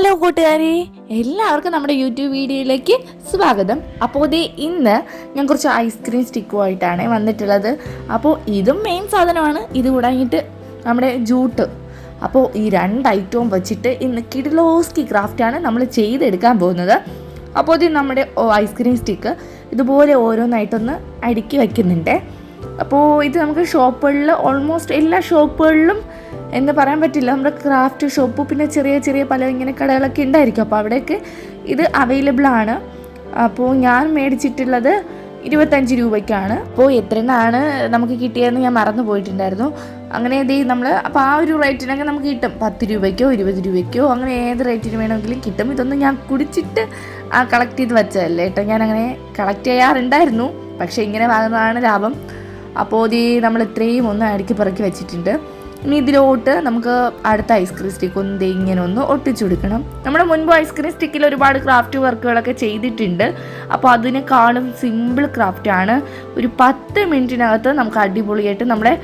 Hello കൂട്ടുകാരെ എല്ലാവർക്കും നമ്മുടെ യൂട്യൂബ് വീഡിയോയിലേക്ക് സ്വാഗതം. അപ്പോൾ ദേ ഇന്ന് ഞാൻ കുറച്ച് ഐസ്ക്രീം സ്റ്റിക്കുമായിട്ടാണ് വന്നിട്ടുള്ളത്. അപ്പോൾ ഇതും മെയിൻ സാധനമാണ്. ഇത് കൂടാഞ്ഞിട്ട് നമ്മുടെ ജൂട്ട് അപ്പോൾ ഈ രണ്ട് ഐറ്റവും വെച്ചിട്ട് ഇന്ന് കിഡിലോസ്കി ക്രാഫ്റ്റാണ് നമ്മൾ ചെയ്തെടുക്കാൻ പോകുന്നത്. അപ്പോൾ ഇത് നമ്മുടെ ഐസ്ക്രീം സ്റ്റിക്ക് ഇതുപോലെ ഓരോന്നായിട്ടൊന്ന് അടുക്കി വയ്ക്കുന്നുണ്ട് അപ്പോൾ ഇത് നമുക്ക് ഷോപ്പുകളിൽ ഓൾമോസ്റ്റ് എല്ലാ ഷോപ്പുകളിലും എന്ന് പറയാൻ പറ്റില്ല. നമ്മുടെ ക്രാഫ്റ്റ് ഷോപ്പ് പിന്നെ ചെറിയ ചെറിയ പല ഇങ്ങനെ കടകളൊക്കെ ഉണ്ടായിരിക്കും. അപ്പോൾ അവിടെയൊക്കെ ഇത് അവൈലബിൾ ആണ്. അപ്പോൾ ഞാൻ മേടിച്ചിട്ടുള്ളത് ഇരുപത്തഞ്ച് രൂപയ്ക്കാണ്. അപ്പോൾ എത്രയാണ് നമുക്ക് കിട്ടിയതെന്ന് ഞാൻ മറന്നു പോയിട്ടുണ്ടായിരുന്നു. അങ്ങനെ ഇത് നമ്മൾ അപ്പോൾ ആ ഒരു റേറ്റിനൊക്കെ നമുക്ക് കിട്ടും. പത്ത് രൂപയ്ക്കോ ഇരുപത് രൂപയ്ക്കോ അങ്ങനെ ഏത് റേറ്റിന് വേണമെങ്കിലും കിട്ടും. ഇതൊന്നും ഞാൻ കുടിച്ചിട്ട് ആ കളക്ട് ചെയ്ത് വെച്ചതല്ലേ. കേട്ടോ ഞാൻ അങ്ങനെ കളക്ട് ചെയ്യാറുണ്ടായിരുന്നു. പക്ഷേ ഇങ്ങനെ വാങ്ങുന്നതാണ് ലാഭം. അപ്പോൾ ഇത് നമ്മൾ ഇത്രയും ഒന്ന് അടുക്കി പിറക്കി വെച്ചിട്ടുണ്ട്. ഇനി ഇതിലോട്ട് നമുക്ക് അടുത്ത ഐസ്ക്രീം സ്റ്റിക്ക് ഒന്ന് ഇങ്ങനെ ഒന്ന് ഒട്ടിച്ചു കൊടുക്കണം. നമ്മുടെ മുൻപ് ഐസ്ക്രീം സ്റ്റിക്കിൽ ഒരുപാട് ക്രാഫ്റ്റ് വർക്കുകളൊക്കെ ചെയ്തിട്ടുണ്ട്. അപ്പോൾ അതിനേക്കാളും സിമ്പിൾ ക്രാഫ്റ്റാണ് ഒരു പത്ത് മിനിറ്റിനകത്ത് നമുക്ക് അടിപൊളിയായിട്ട് നമ്മുടെ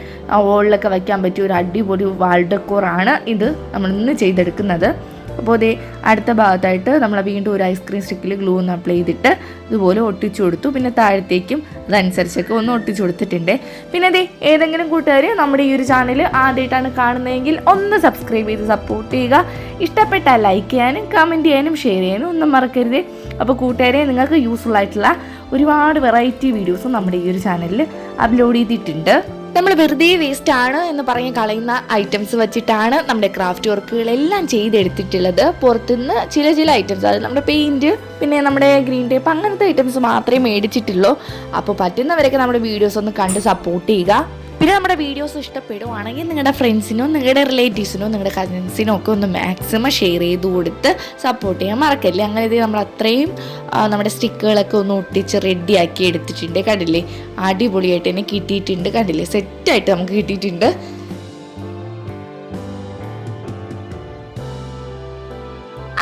വോളിലൊക്കെ വയ്ക്കാൻ പറ്റിയ ഒരു അടിപൊളി വാൾ ഡെക്കോറാണ് ഇത് നമ്മൾ ഇന്ന് ചെയ്തെടുക്കുന്നത്. അപ്പോൾ അതേ അടുത്ത ഭാഗത്തായിട്ട് നമ്മൾ വീണ്ടും ഒരു ഐസ്ക്രീം സ്റ്റിക്കിൽ ഗ്ലൂ ഒന്ന് അപ്ലൈ ചെയ്തിട്ട് ഇതുപോലെ ഒട്ടിച്ചു കൊടുത്തു. പിന്നെ താഴത്തേക്കും അതനുസരിച്ചൊക്കെ ഒന്ന് ഒട്ടിച്ചു കൊടുത്തിട്ടുണ്ട്. പിന്നെ അതെ ഏതെങ്കിലും കൂട്ടുകാർ നമ്മുടെ ഈ ഒരു ചാനൽ ആദ്യമായിട്ടാണ് കാണുന്നതെങ്കിൽ ഒന്ന് സബ്സ്ക്രൈബ് ചെയ്ത് സപ്പോർട്ട് ചെയ്യുക. ഇഷ്ടപ്പെട്ടാൽ ലൈക്ക് ചെയ്യാനും കമന്റ് ചെയ്യാനും ഷെയർ ചെയ്യാനും ഒന്നും മറക്കരുത്. അപ്പോൾ കൂട്ടുകാരെ നിങ്ങൾക്ക് യൂസ്ഫുൾ ആയിട്ടുള്ള ഒരുപാട് വെറൈറ്റി വീഡിയോസും നമ്മുടെ ഈ ഒരു ചാനലിൽ അപ്ലോഡ് ചെയ്തിട്ടുണ്ട്. നമ്മൾ വെറുതെ വേസ്റ്റ് ആണ് എന്ന് പറഞ്ഞ് കളയുന്ന ഐറ്റംസ് വെച്ചിട്ടാണ് നമ്മുടെ ക്രാഫ്റ്റ് വർക്കുകളെല്ലാം ചെയ്തെടുത്തിട്ടുള്ളത്. പുറത്തുനിന്ന് ചില ചില ഐറ്റംസ് അതായത് നമ്മുടെ പെയിന്റ് പിന്നെ നമ്മുടെ ഗ്രീൻ ടേപ്പ് അങ്ങനത്തെ ഐറ്റംസ് മാത്രമേ മേടിച്ചിട്ടുള്ളൂ. അപ്പോൾ പറ്റുന്നവരൊക്കെ നമ്മുടെ വീഡിയോസ് ഒന്ന് കണ്ട് സപ്പോർട്ട് ചെയ്യുക. പിന്നെ നമ്മുടെ വീഡിയോസ് ഇഷ്ടപ്പെടുവാണെങ്കിൽ നിങ്ങളുടെ ഫ്രണ്ട്സിനോ നിങ്ങളുടെ റിലേറ്റീവ്സിനോ നിങ്ങളുടെ കസിൻസിനോ ഒക്കെ ഒന്ന് മാക്സിമം ഷെയർ ചെയ്ത് കൊടുത്ത് സപ്പോർട്ട് ചെയ്യാൻ മറക്കല്ലേ? അങ്ങനെ ഇത് നമ്മൾ അത്രയും നമ്മുടെ സ്റ്റിക്കുകളൊക്കെ ഒന്ന് ഒട്ടിച്ച് റെഡിയാക്കി എടുത്തിട്ടുണ്ട് കണ്ടില്ലേ? അടിപൊളിയായിട്ട് തന്നെ കിട്ടിയിട്ടുണ്ട് കണ്ടില്ലേ? സെറ്റായിട്ട് നമുക്ക് കിട്ടിയിട്ടുണ്ട്.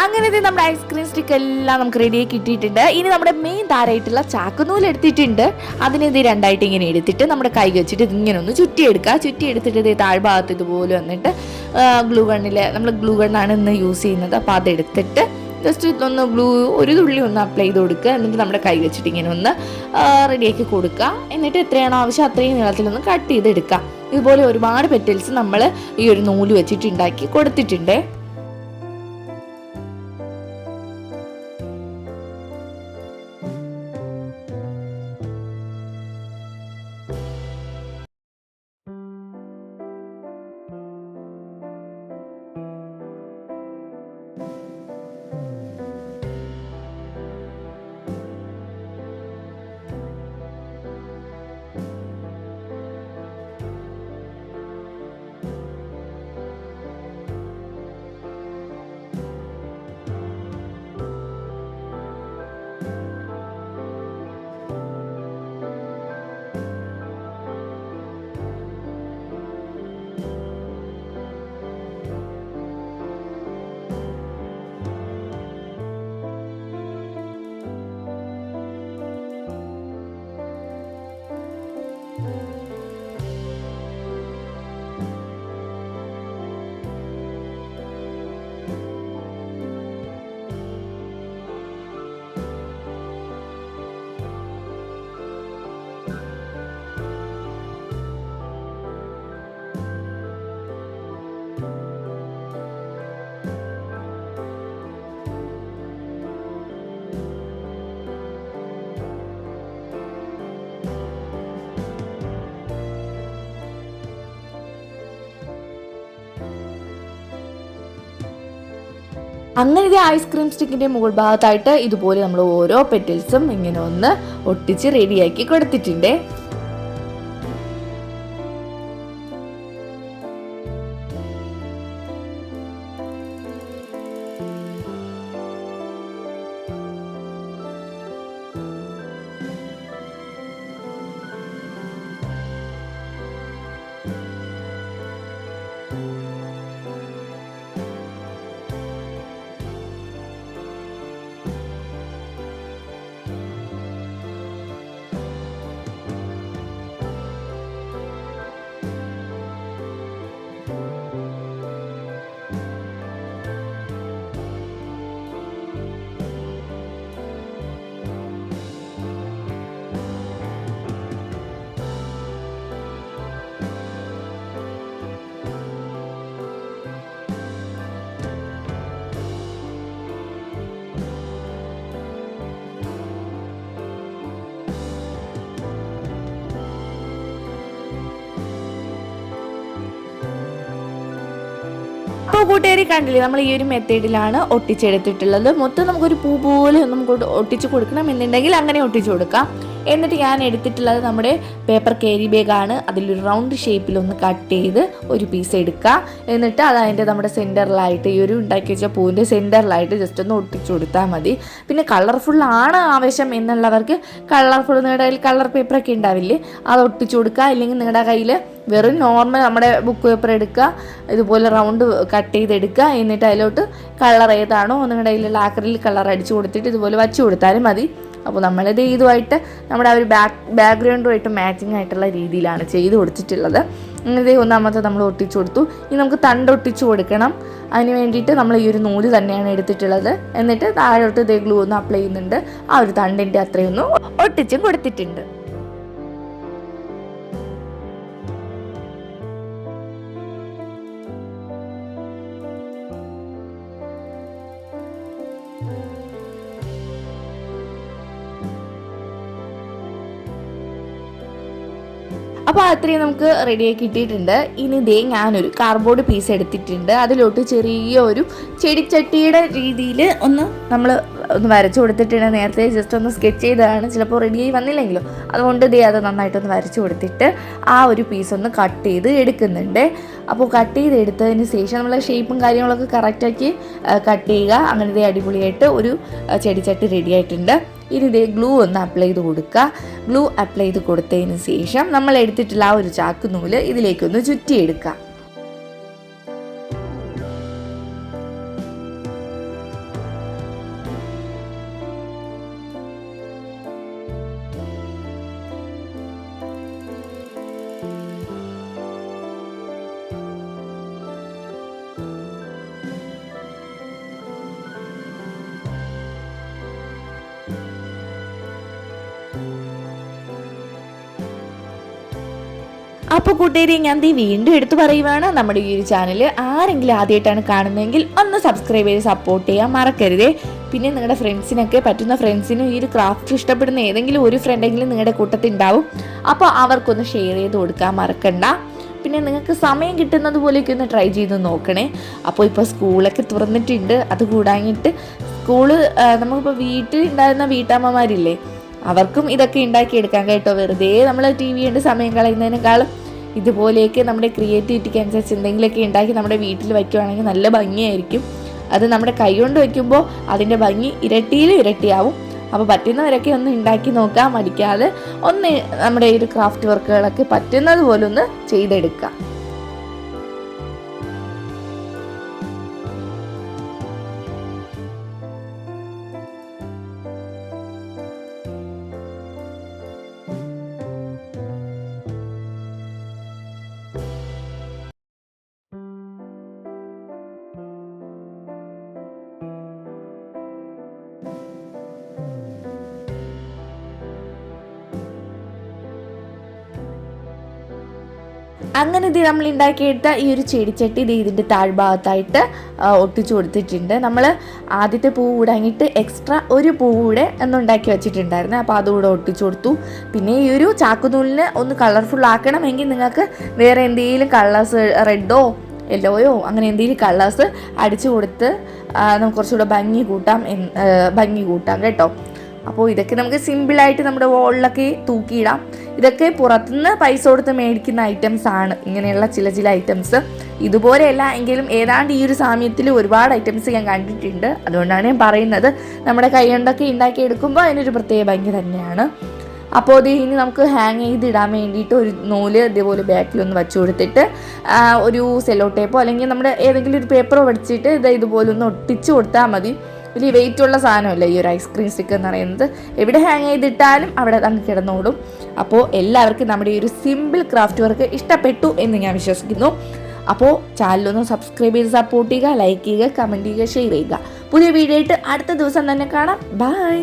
അങ്ങനെ ഇത് നമ്മുടെ ഐസ്ക്രീം സ്റ്റിക്ക് എല്ലാം നമുക്ക് റെഡിയായി കിട്ടിയിട്ടുണ്ട്. ഇനി നമ്മുടെ മെയിൻ താരമായിട്ടുള്ള ചാക്കുനൂൽ എടുത്തിട്ടുണ്ട്. അതിനെ ഇത് രണ്ടായിട്ട് ഇങ്ങനെ എടുത്തിട്ട് നമ്മുടെ കൈ വെച്ചിട്ട് ഇതിങ്ങനെ ഒന്ന് ചുറ്റിയെടുക്കുക. ചുറ്റി എടുത്തിട്ട് ഇത് താഴ്ഭാഗത്ത് ഇതുപോലെ വന്നിട്ട് ഗ്ലൂ ഗണ്ണിൽ നമ്മൾ ഗ്ലൂ ഗണ്ണാണ് ഇന്ന് യൂസ് ചെയ്യുന്നത്. അപ്പോൾ അതെടുത്തിട്ട് ജസ്റ്റ് ഒന്ന് ഗ്ലൂ ഒരു തുള്ളി ഒന്ന് അപ്ലൈ ചെയ്ത് കൊടുക്കുക. എന്നിട്ട് നമ്മുടെ കൈ വെച്ചിട്ട് ഇങ്ങനെ ഒന്ന് റെഡിയാക്കി കൊടുക്കുക. എന്നിട്ട് എത്രയാണോ ആവശ്യം അത്രയും നീളത്തിലൊന്ന് കട്ട് ചെയ്തെടുക്കുക. ഇതുപോലെ ഒരുപാട് പെറ്റൽസ് നമ്മൾ ഈ ഒരു നൂൽ വെച്ചിട്ട് ഉണ്ടാക്കി കൊടുത്തിട്ടുണ്ട്. അങ്ങനെ ഇത് ഐസ്ക്രീം സ്റ്റിക്കിന്റെ മുകൾ ഭാഗത്തായിട്ട് ഇതുപോലെ നമ്മൾ ഓരോ പെറ്റൽസും ഇങ്ങനെ ഒന്ന് ഒട്ടിച്ച് റെഡിയാക്കി കൊടുത്തിട്ടുണ്ട്. അപ്പോൾ കൂട്ടുകാരി കണ്ടില്ലേ നമ്മൾ ഈ ഒരു മെത്തേഡിലാണ് ഒട്ടിച്ചെടുത്തിട്ടുള്ളത്. മൊത്തം നമുക്കൊരു പൂ പോലെ നമുക്ക് ഒട്ടിച്ച് കൊടുക്കണം എന്നുണ്ടെങ്കിൽ അങ്ങനെ ഒട്ടിച്ചു കൊടുക്കാം. എന്നിട്ട് ഞാൻ എടുത്തിട്ടുള്ളത് നമ്മുടെ പേപ്പർ കേരി ബാഗാണ് അതിലൊരു റൗണ്ട് ഷേപ്പിൽ ഒന്ന് കട്ട് ചെയ്ത് ഒരു പീസ് എടുക്കുക. എന്നിട്ട് അത് അതിന്റെ നമ്മുടെ സെന്ററിലായിട്ട് ഈ ഒരു ഉണ്ടാക്കി വെച്ച പൂവിന്റെ സെന്ററിലായിട്ട് ജസ്റ്റ് ഒന്ന് ഒട്ടിച്ചു കൊടുത്താൽ മതി. പിന്നെ കളർഫുൾ ആണ് ആവശ്യം എന്നുള്ളവർക്ക് കളർഫുൾ നിങ്ങളുടെ കയ്യിൽ കളർ പേപ്പറൊക്കെ ഉണ്ടാവില്ലേ അത് ഒട്ടിച്ചു കൊടുക്കുക. അല്ലെങ്കിൽ നിങ്ങളുടെ കയ്യിൽ വെറും നോർമൽ നമ്മുടെ ബുക്ക് പേപ്പർ എടുക്കുക ഇതുപോലെ റൗണ്ട് കട്ട് ചെയ്തെടുക്കുക. എന്നിട്ട് അതിലോട്ട് കളർ ഏതാണോ നിങ്ങളുടെ കയ്യിലുള്ള ആക്രിലിക് കളർ അടിച്ചു കൊടുത്തിട്ട് ഇതുപോലെ വച്ചു കൊടുത്താലും മതി. അപ്പോൾ നമ്മളിത് ഇതുമായിട്ട് നമ്മുടെ ആ ഒരു ബാക്ക് ബാക്ക്ഗ്രൗണ്ടുമായിട്ട് മാച്ചിങ് ആയിട്ടുള്ള രീതിയിലാണ് ചെയ്ത് കൊടുത്തിട്ടുള്ളത്. അങ്ങനെ ഒന്നാമത്തെ നമ്മൾ ഒട്ടിച്ചു കൊടുത്തു. ഇനി നമുക്ക് തണ്ട് ഒട്ടിച്ചു കൊടുക്കണം. അതിന് വേണ്ടിയിട്ട് നമ്മൾ ഈ ഒരു നൂൽ തന്നെയാണ് എടുത്തിട്ടുള്ളത്. എന്നിട്ട് താഴോട്ട് ഇതേ ഗ്ലൂ ഒന്ന് അപ്ലൈ ചെയ്യുന്നുണ്ട്. ആ ഒരു തണ്ടിന്റെ അത്രയൊന്നും ഒട്ടിച്ചും കൊടുത്തിട്ടുണ്ട്. അപ്പോൾ അത്രയും നമുക്ക് റെഡിയായി കിട്ടിയിട്ടുണ്ട്. ഇനി ദേ ഞാനൊരു കാർഡ്ബോർഡ് പീസ് എടുത്തിട്ടുണ്ട്. അതിലോട്ട് ചെറിയ ഒരു ചെടിച്ചട്ടിയുടെ രീതിയിൽ ഒന്ന് നമ്മൾ ഒന്ന് വരച്ചു കൊടുത്തിട്ടുണ്ട്. നേരത്തെ ജസ്റ്റ് ഒന്ന് സ്കെച്ച് ചെയ്തതാണ്. ചിലപ്പോൾ റെഡിയായി വന്നില്ലെങ്കിലോ. അതുകൊണ്ട് ദേ അത് നന്നായിട്ടൊന്ന് വരച്ചു കൊടുത്തിട്ട് ആ ഒരു പീസ് ഒന്ന് കട്ട് ചെയ്ത് എടുക്കുന്നുണ്ട്. അപ്പോൾ കട്ട് ചെയ്ത് എടുത്തതിന് ശേഷം നമ്മൾ ഷേപ്പും കാര്യങ്ങളൊക്കെ കറക്റ്റാക്കി കട്ട് ചെയ്യുക. അങ്ങനെ ദേ അടിപൊളിയായിട്ട് ഒരു ചെടിച്ചട്ടി റെഡി ആയിട്ടുണ്ട്. ഇനി ഇതേ ഗ്ലൂ ഒന്ന് അപ്ലൈ ചെയ്ത് കൊടുക്കുക ഗ്ലൂ അപ്ലൈ ചെയ്ത് കൊടുത്തതിന് ശേഷം നമ്മൾ എടുത്തിട്ടുള്ള ആ ഒരു ചാക്ക് നൂൽ ഇതിലേക്കൊന്ന് ചുറ്റിയെടുക്കുക അപ്പോൾ കൂട്ടുകാരി ഞാൻ ദീ വീണ്ടും എടുത്തു പറയുവാണ്. നമ്മുടെ ഈ ഒരു ചാനൽ ആരെങ്കിലും ആദ്യമായിട്ടാണ് കാണുന്നതെങ്കിൽ ഒന്ന് സബ്സ്ക്രൈബ് ചെയ്ത് സപ്പോർട്ട് ചെയ്യാൻ മറക്കരുതേ. പിന്നെ നിങ്ങളുടെ ഫ്രണ്ട്സിനൊക്കെ പറ്റുന്ന ഫ്രണ്ട്സിനും ഈ ഒരു ക്രാഫ്റ്റ് ഇഷ്ടപ്പെടുന്ന ഏതെങ്കിലും ഒരു ഫ്രണ്ടെങ്കിലും നിങ്ങളുടെ കൂട്ടത്തിൽ ഉണ്ടാവും. അപ്പോൾ അവർക്കൊന്ന് ഷെയർ ചെയ്ത് കൊടുക്കാൻ മറക്കണ്ട. പിന്നെ നിങ്ങൾക്ക് സമയം കിട്ടുന്നത് പോലെയൊക്കെ ഒന്ന് ട്രൈ ചെയ്ത് നോക്കണേ. അപ്പോൾ ഇപ്പോൾ സ്കൂളൊക്കെ തുറന്നിട്ടുണ്ട്. അത് കൂടാഞ്ഞിട്ട് സ്കൂൾ നമുക്കിപ്പോൾ വീട്ടിൽ ഉണ്ടായിരുന്ന വീട്ടമ്മമാരില്ലേ? അവർക്കും ഇതൊക്കെ ഉണ്ടാക്കിയെടുക്കാം കേട്ടോ. വെറുതെ നമ്മൾ ടി വി കണ്ട് സമയം കളയുന്നതിനേക്കാളും. ഇതുപോലെയൊക്കെ നമ്മുടെ ക്രിയേറ്റിവിറ്റിക്ക് അനുസരിച്ച് എന്തെങ്കിലുമൊക്കെ ഉണ്ടാക്കി നമ്മുടെ വീട്ടിൽ വയ്ക്കുവാണെങ്കിൽ നല്ല ഭംഗിയായിരിക്കും. അത് നമ്മുടെ കൈകൊണ്ട് വയ്ക്കുമ്പോൾ അതിന്റെ ഭംഗി ഇരട്ടിയിൽ ഇരട്ടിയാവും. അപ്പോൾ പറ്റുന്നവരൊക്കെ ഒന്ന് ഉണ്ടാക്കി നോക്കാം മടിക്കാതെ ഒന്ന് നമ്മുടെ ഈ ഒരു ക്രാഫ്റ്റ് വർക്കുകളൊക്കെ പറ്റുന്നത് പോലെ ഒന്ന് അങ്ങനെ ഇത് നമ്മൾ ഉണ്ടാക്കിയെടുത്ത ഈ ഒരു ചെടിച്ചട്ടി ഇത് ഇതിന്റെ താഴ്ഭാഗത്തായിട്ട് ഒട്ടിച്ചു കൊടുത്തിട്ടുണ്ട്. നമ്മൾ ആദ്യത്തെ പൂവ് കൂടാങ്ങിയിട്ട് എക്സ്ട്രാ ഒരു പൂവ് കൂടെ ഒന്നുണ്ടാക്കി വെച്ചിട്ടുണ്ടായിരുന്നു. അപ്പോൾ അതുകൂടെ ഒട്ടിച്ചു കൊടുത്തു. പിന്നെ ഈ ഒരു ചാക്കുനൂലിന് ഒന്ന് കളർഫുൾ ആക്കണമെങ്കിൽ നിങ്ങൾക്ക് വേറെ എന്തെങ്കിലും കളേഴ്സ് റെഡോ യെല്ലോയോ അങ്ങനെ എന്തെങ്കിലും കളേഴ്സ് അടിച്ചു കൊടുത്ത് നമുക്ക് കുറച്ചുകൂടെ ഭംഗി കൂട്ടാം ഭംഗി കൂട്ടാം കേട്ടോ. അപ്പോൾ ഇതൊക്കെ നമുക്ക് സിമ്പിളായിട്ട് നമ്മുടെ വോളിലൊക്കെ തൂക്കിയിടാം. ഇതൊക്കെ പുറത്തുനിന്ന് പൈസ കൊടുത്ത് മേടിക്കുന്ന ഐറ്റംസ് ആണ്. ഇങ്ങനെയുള്ള ചില ചില ഐറ്റംസ് ഇതുപോലെയല്ല എങ്കിലും ഏതാണ്ട് ഈ ഒരു സാമ്യത്തിൽ ഒരുപാട് ഐറ്റംസ് ഞാൻ കണ്ടിട്ടുണ്ട്. അതുകൊണ്ടാണ് ഞാൻ പറയുന്നത്. നമ്മുടെ കൈ കൊണ്ടൊക്കെ ഉണ്ടാക്കിയെടുക്കുമ്പോൾ അതിനൊരു പ്രത്യേക ഭംഗി തന്നെയാണ്. അപ്പോൾ അത് ഇനി നമുക്ക് ഹാങ് ചെയ്തിടാൻ വേണ്ടിയിട്ട് ഒരു നൂൽ ഇതേപോലെ ബാക്കിൽ ഒന്ന് വെച്ച് കൊടുത്തിട്ട് ഒരു സെല്ലോ ടേപ്പോ അല്ലെങ്കിൽ നമ്മുടെ ഏതെങ്കിലും ഒരു പേപ്പറോ പഠിച്ചിട്ട് ഇത് ഇതുപോലെ ഒന്ന് ഒട്ടിച്ച് കൊടുത്താൽ മതി. വലിയ വെയിറ്റ് ഉള്ള സാധനമല്ല ഈ ഒരു ഐസ്ക്രീം സ്റ്റിക്ക് എന്ന് പറയുന്നത്? എവിടെ ഹാങ് ചെയ്തിട്ടാലും അവിടെ അങ്ങ് കിടന്നോടും അപ്പോൾ എല്ലാവർക്കും നമ്മുടെ ഈ ഒരു സിമ്പിൾ ക്രാഫ്റ്റ് വർക്ക് ഇഷ്ടപ്പെട്ടു എന്ന് ഞാൻ വിശ്വസിക്കുന്നു. അപ്പോൾ ചാനലൊന്ന് സബ്സ്ക്രൈബ് ചെയ്ത് സപ്പോർട്ട് ചെയ്യുക ലൈക്ക് ചെയ്യുക കമന്റ് ചെയ്യുക ഷെയർ ചെയ്യുക. പുതിയ വീഡിയോ ആയിട്ട് അടുത്ത ദിവസം തന്നെ കാണാം. ബൈ